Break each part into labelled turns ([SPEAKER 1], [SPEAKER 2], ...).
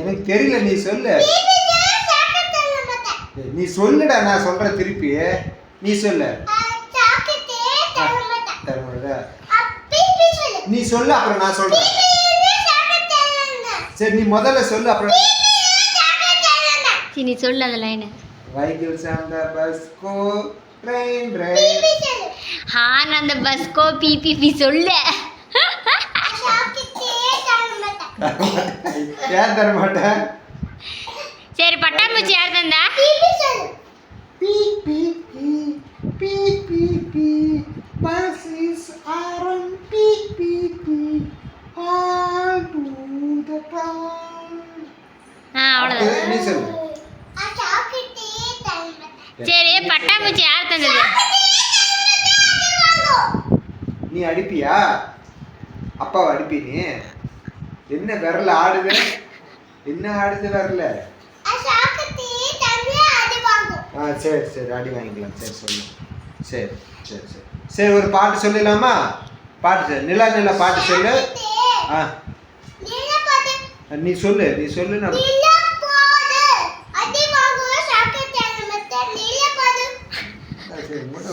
[SPEAKER 1] எனக்கு தெரியல நீ சொல்லு. நீ சொல்லுடா நான் சொல்றேன் திருப்பி. நீ சொல்லு. நீ சொல்லு அப்புறம் நான் சொல்றேன். சரி நீ முதல்ல சொல்லு அப்புறம்
[SPEAKER 2] சரி நீ சொல்லு அந்த லைனு
[SPEAKER 1] வைக்கிள் சாந்த பஸ் கோ ட்ரெயின் ட்ரெயின்
[SPEAKER 2] ஹான் அந்த பஸ்கோ பிபிபி சொல்லு.
[SPEAKER 1] ஏன் தர மாட்டேன்
[SPEAKER 2] சரி பட்டாம்பூச்சி யார் தந்தா?
[SPEAKER 1] Bee bee bee bee bee bee bus is around bee bee bee all to the town
[SPEAKER 2] ஆ அவ்வளோதான்
[SPEAKER 1] நீ சொல்லு.
[SPEAKER 2] சரி பட்டாம்பூச்சி யார் தந்தது?
[SPEAKER 1] நீ அடிப்பியா? அப்பாவை அடிப்பி நீ? என்ன விரல் ஆடுது? என்ன ஆடுது விரல ஆ சரி சரி அடி வாங்கிக்கலாம். சரி சொல்லு. சரி சரி சரி. சரி ஒரு பாட்டு சொல்லிடலாமா? பாட்டு சொல்லு. நிலா நிலா பாட்டு சொல்லு. ஆ. நீ சொல்லு நீ சொல்லு நான்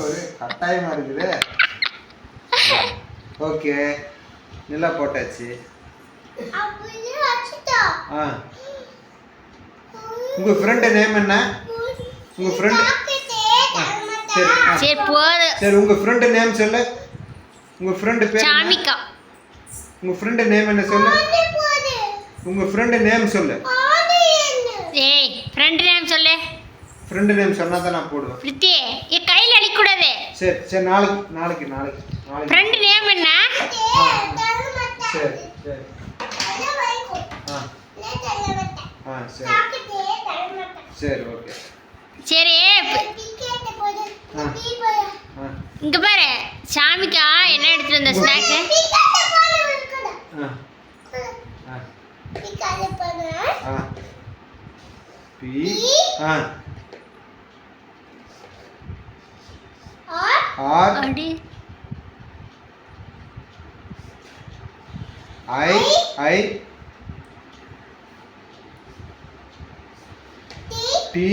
[SPEAKER 1] ஒரு கட்டாயமா இருக்குது. ஓகே. நிலா போட்டாச்சு. ஆ. உங்க ஃப்ரெண்டு நேம் என்ன? உங்க ஃப்ரெண்டு சரி.
[SPEAKER 2] சரி போதும்
[SPEAKER 1] சரி உங்க ஃப்ரெண்டு நேம் சொல்லு. உங்க ஃப்ரெண்டு பேர் என்ன?
[SPEAKER 2] சாமிக்கா.
[SPEAKER 1] உங்க ஃப்ரெண்டு நேம் என்ன சொல்லு? உங்க ஃப்ரெண்டு நேம் சொல்லு.
[SPEAKER 2] ஏய் ஃப்ரெண்ட் நேம் சொல்லு.
[SPEAKER 1] ஃப்ரெண்டு நேம் சொன்னா தான் நான் போடுவேன்.
[SPEAKER 2] பிரித்தி என் கையில் அடிக்கக்கூடாது
[SPEAKER 1] சரி சரி நாளைக்கு நாளைக்கு நாளைக்கு நாளைக்கு.
[SPEAKER 2] ஃப்ரெண்ட் நேம் என்ன?
[SPEAKER 1] சரி சரி. ஆ ஆ சரி. சரி ஓகே.
[SPEAKER 2] சரி ஆ இங்க பாரு சாமிக்கா என்ன எடுத்துட்டு வந்த snacks
[SPEAKER 1] R I I T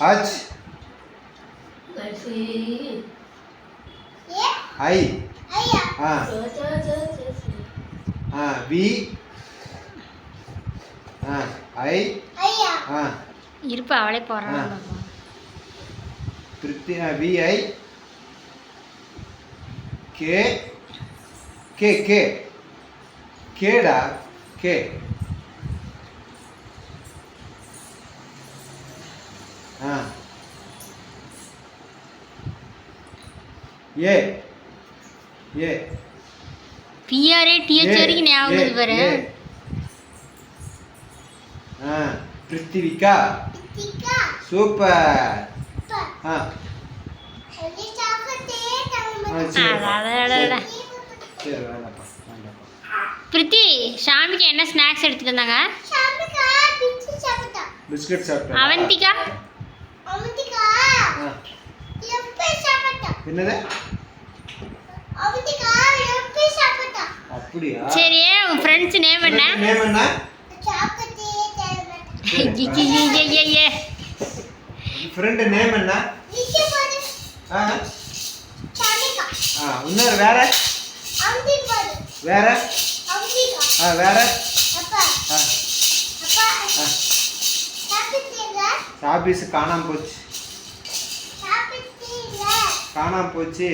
[SPEAKER 1] H I ஆ ஆ வி ஆ ஐ ஆ
[SPEAKER 2] இருப்பா அவளே போறான்
[SPEAKER 1] ஆ. Preethi V I K K K Kheda K ah A A
[SPEAKER 2] P R A T H வரைக்கும் ஞாபகம்
[SPEAKER 1] ஏ. ஆ பிருத்திவிகா சூப்பர். ஆ.
[SPEAKER 2] பிரித்தி சாமிக்கு என்ன ஸ்நாக்ஸ் எடுத்துட்டு வந்தாங்க?
[SPEAKER 1] பிஸ்கட் சாப்பிட்டேன்
[SPEAKER 2] அவந்திகா
[SPEAKER 1] என்னது? அப்படியா?
[SPEAKER 2] சரி உன் ஃப்ரெண்ட்ஸ் நேம் என்ன?
[SPEAKER 1] நேம் என்ன?
[SPEAKER 2] ஐயையையையையே.
[SPEAKER 1] ஃப்ரெண்டு நேம் என்ன? ஆ. ஆ இன்னொரு வேற? வேற? ஆ வேற? ஆ. ஆபீஸ் காணாம போச்சு. காணாம போச்சு.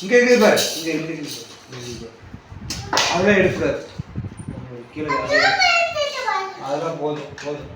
[SPEAKER 1] இங்க இருக்குது பாரு. இங்க இருக்குது. அதெல்லாம் எடுக்கூடாது கீழே அதெல்லாம் போதும் போதும்.